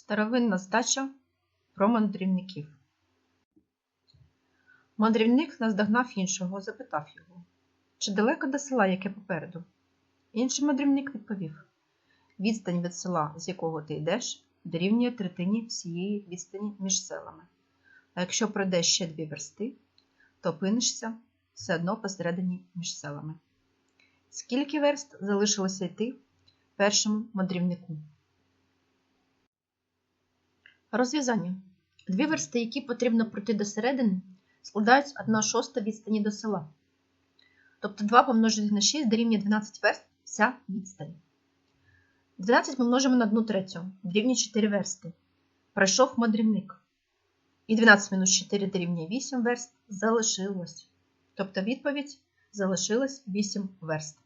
Старовинна здача про мандрівників. Мандрівник наздогнав іншого, запитав його, чи далеко до села, яке попереду. Інший мандрівник відповів: Відстань від села, з якого ти йдеш, дорівнює третині всієї відстані між селами. А якщо пройдеш ще дві версти, то опинишся все одно посередині між селами. Скільки верст залишилося йти першому мандрівнику? Розв'язання. Дві версти, які потрібно пройти до середини, складають 1 шоста відстані до села. Тобто 2 помножити на 6 дорівнює 12 верст вся відстань. 12 ми множимо на 1 третю, дорівнює 4 версти. Пройшов мандрівник. І 12 мінус 4 дорівнює 8 верст залишилось. Тобто відповідь залишилось 8 верст.